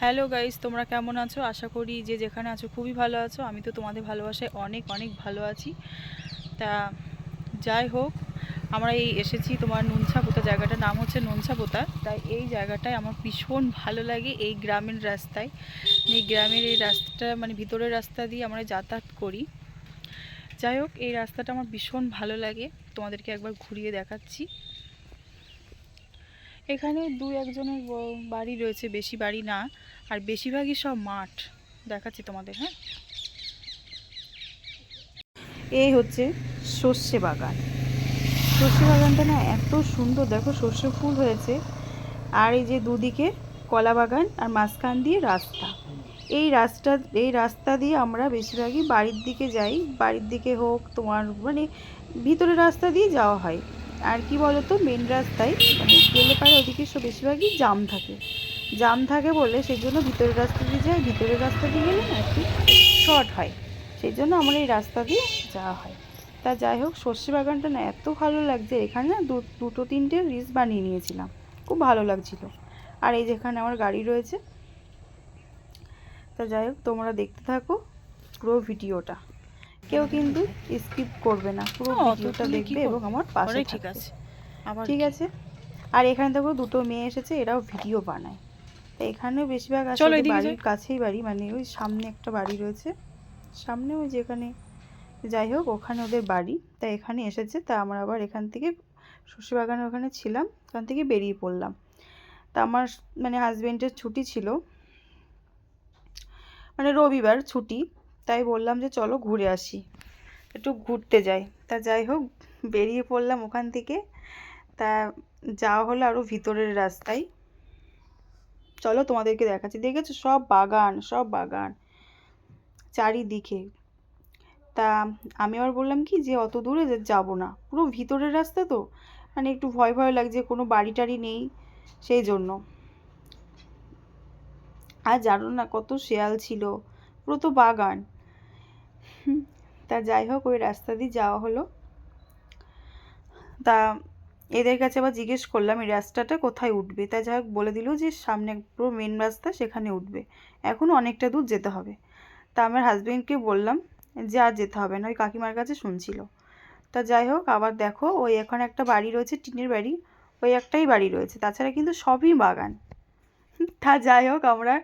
Hello guys তোমরা কেমন আছো? আশা করি যে যেখানে আছো খুবই ভালো আছো। আমি তো তোমাদের ভালোবাসায় অনেক অনেক ভালো আছি। তা যাই হোক, আমরা এই এসেছি তোমার নুনছাপোতা। জায়গাটার নাম হচ্ছে নুনছাপোতা। তাই এই জায়গাটায় আমার ভীষণ ভালো লাগে এই গ্রামের রাস্তায়। এই গ্রামের এই রাস্তাটা মানে ভিতরের রাস্তা দিয়ে আমরা যাতায়াত করি। যাই হোক, এই রাস্তাটা আমার ভীষণ ভালো লাগে। তোমাদেরকে একবার ঘুরিয়ে দেখাচ্ছি। এখানে দু একজনের বাড়ি রয়েছে, বেশি বাড়ি না। আর বেশিরভাগই সব মাঠ। দেখাচ্ছি তোমাদের হ্যাঁ? এই হচ্ছে সর্ষে বাগান। সর্ষে বাগানটা না এত সুন্দর। দেখো সর্ষে ফুল হয়েছে। আর এই যে দুদিকে কলা বাগান আর মাঝখান দিয়ে রাস্তা। এই রাস্তা এই রাস্তা দিয়ে আমরা বেশিরভাগই বাড়ির দিকে যাই। বাড়ির দিকে হোক, তোমার মানে ভিতরের রাস্তা দিয়ে যাওয়া হয়। আর কি বলতো মেন রাস্তায় মানে গেলে পারে ওদিকে সব বেশিরভাগই জাম থাকে। জাম থাকে বলে সেই জন্য ভিতরের রাস্তা দিয়ে যাই ভিতরের রাস্তা দিয়ে গেলে না একটু শর্ট হয়। সেই জন্য আমার এই রাস্তা দিয়ে যাওয়া হয়। তা যাই হোক, সর্ষে বাগানটা না এত ভালো লাগছে, এখানে না দুটো তিনটে রিস বানিয়ে নিয়েছিলাম, খুব ভালো লাগছিল। আর এই যেখানে আমার গাড়ি রয়েছে, তা যাই হোক, তোমরা দেখতে থাকো পুরো ভিডিওটা। কেউ কিন্তু স্কিপ করবে না। পুরো ভিডিওটা দেখবে এবং আমার পাশে ঠিক আছে আবার ঠিক আছে? আর এখানে দেখো দুটো মেয়ে এসেছে এরাও ভিডিও বানায়। তো এখানেও বেশিরভাগ এদিকে বাড়ির কাছেই বাড়ি মানে ওই সামনে একটা বাড়ি রয়েছে। সামনে ওই যেখানে যাই হোক ওখানে ওদের বাড়ি। তা এখানে এসেছে তা আমরা আবার এখান থেকে শস্য বাগানের ওখানে ছিলাম ওখান থেকে বেরিয়ে পড়লাম। তা আমার মানে হাজবেন্ডের ছুটি ছিল। মানে রবিবার ছুটি। তাই বললাম যে চলো ঘুরে আসি। একটু ঘুরতে যাই। তা যাই হোক, বেরিয়ে পড়লাম ওখান থেকে। তা যাওয়া হলো আরও ভিতরের রাস্তায়। চলো তোমাদেরকে দেখাচ্ছি। দেখেছ? সব বাগান সব বাগান। চারিদিকে। তা আমি আবার বললাম কি যে অত দূরে যাব না। পুরো ভিতরের রাস্তা তো। মানে একটু ভয় ভয় লাগছে, কোনো বাড়ি টাড়ি নেই সেই জন্য। আর জানো না কত শেয়াল ছিল? পুরো তো বাগান। তা যাই হোক, ওই রাস্তা দিয়ে যাওয়া হলো। তা এদের কাছে আবার জিজ্ঞেস করলাম, এই রাস্তাটা কোথায় উঠবে? তা যাই হোক, বলে দিল যে, সামনে পুরো মেন রাস্তা সেখানে উঠবে। এখন অনেকটা দূর যেতে হবে। তা আমার হাজবেন্ডকে বললাম যে, আর যেতে হবে না। ওই কাকিমার কাছে শুনছিল। তা যাই হোক, আবার দেখো, ওই এখন একটা বাড়ি রয়েছে, টিনের বাড়ি। ওই একটাই বাড়ি রয়েছে। তাছাড়া কিন্তু সবই বাগান। তা যাই হোক, আমরা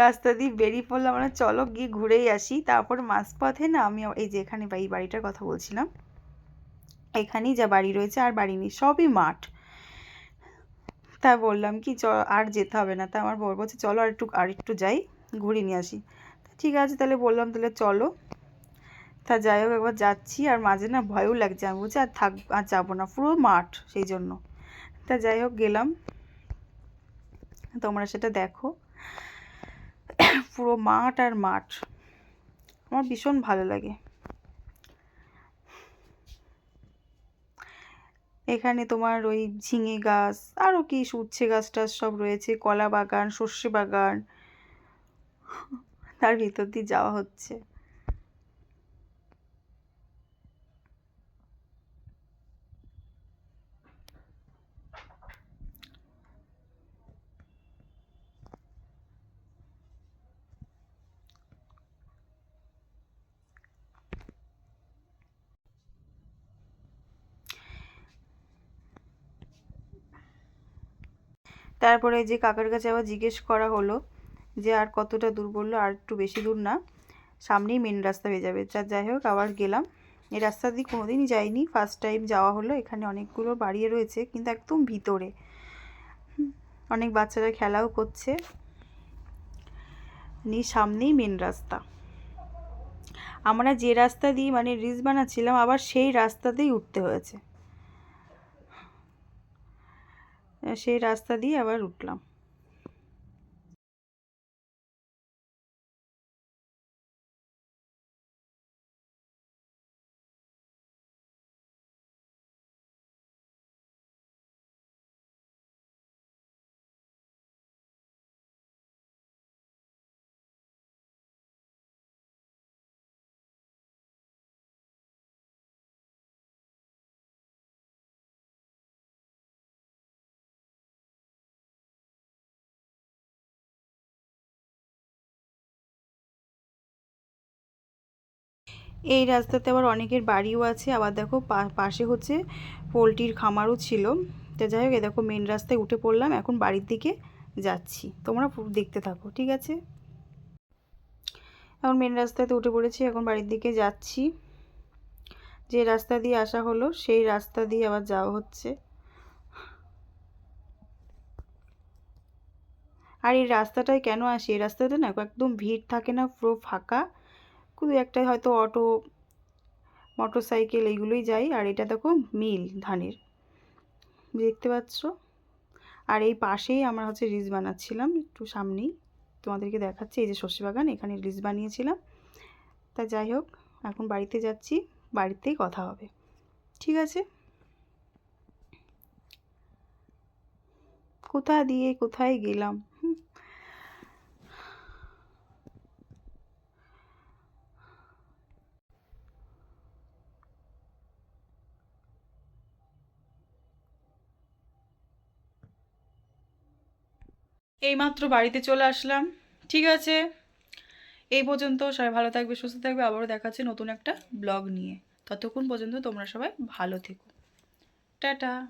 রাস্তা দিয়ে বেরিয়ে পড়লাম। আমরা চলো গিয়ে ঘুরেই আসি। তারপর মাঝপথে না, আমি এই যে এখানে এই বাড়িটার কথা বলছিলাম, এখানেই যা বাড়ি রয়েছে আর বাড়ি নেই, সবই মাঠ। তা বললাম কি চ আর যেতে হবে না। তা আমার বর বলছে, চলো আর একটু আর একটু যাই, ঘুরে নিয়ে আসি। ঠিক আছে, তাহলে বললাম, তাহলে চলো। তা যাই হোক, একবার যাচ্ছি, আর মাঝে না ভয়ও লাগছে। আমি বলছি, আর থাক, আর যাব না, পুরো মাঠ সেই জন্য। তা যাই হোক, গেলাম। তোমরা সেটা দেখো। পুরো মাঠ আর মাঠ। আমার ভীষণ ভালো লাগে। এখানে তোমার ওই ঝিঙে গাছ আরও কি উচ্ছে গাছ টাছ সব রয়েছে, কলা বাগান, সর্ষে বাগান। তার ভিতর দিয়ে যাওয়া হচ্ছে। তারপরে যে কাকার কাছে আবার জিজ্ঞেস করা হলো যে আর কতটা দূর বলল, আর একটু বেশি দূর না, সামনেই মেন রাস্তা হয়ে যাবে। যা যাই হোক, আবার গেলাম। এই রাস্তা দিয়ে কোনোদিনই যাইনি। ফার্স্ট টাইম যাওয়া হলো, এখানে অনেকগুলো বাড়িয়ে রয়েছে, কিন্তু একদম ভিতরে। অনেক বাচ্চারা খেলাও করছে। নি, সামনেই মেন রাস্তা। আমরা যে রাস্তা দিয়ে মানে রিলস বানাচ্ছিলাম, আবার সেই রাস্তাতেই উঠতে হয়েছে। সেই রাস্তা দিয়ে আবার উঠলাম। এই রাস্তাতে আবার অনেকের বাড়িও আছে, আবার দেখো পাশে হচ্ছে পোলট্রির খামারও ছিল। তো যাই হোক, এ দেখো মেন রাস্তায় উঠে পড়লাম, এখন বাড়ির দিকে যাচ্ছি। তোমরা দেখতে থাকো, ঠিক আছে? এখন মেন রাস্তাতে উঠে পড়েছি, এখন বাড়ির দিকে যাচ্ছি। যে রাস্তা দিয়ে আসা হলো, সেই রাস্তা দিয়ে আবার যাওয়া হচ্ছে। আর এই রাস্তাটায় কেন আসি? এই রাস্তাতে না একদম ভিড় থাকে না, পুরো ফাঁকা। শুধু একটা হয়তো অটো মোটর সাইকেল এইগুলোই যায়, আর এটা দেখো মিল ধানের। দেখতে পাচ্ছ? আর এই পাশেই আমরা হচ্ছে রিস বানাচ্ছিলাম একটু সামনেই। তোমাদেরকে দেখাচ্ছি, এই যে শস্য বাগান, এখানে রিস বানিয়েছিলাম। তা যাই হোক, এখন বাড়িতে যাচ্ছি, বাড়িতেই কথা হবে। ঠিক আছে? কোথা দিয়ে কোথায় গেলাম? হুম। এইমাত্র বাড়িতে চলে আসলাম। ঠিক আছে? এই পর্যন্ত সবাই ভালো থাকবে, সুস্থ থাকবে। আবারও দেখাচ্ছে নতুন একটা ব্লগ নিয়ে। ততক্ষণ পর্যন্ত তোমরা সবাই ভালো থেকো। টাটা।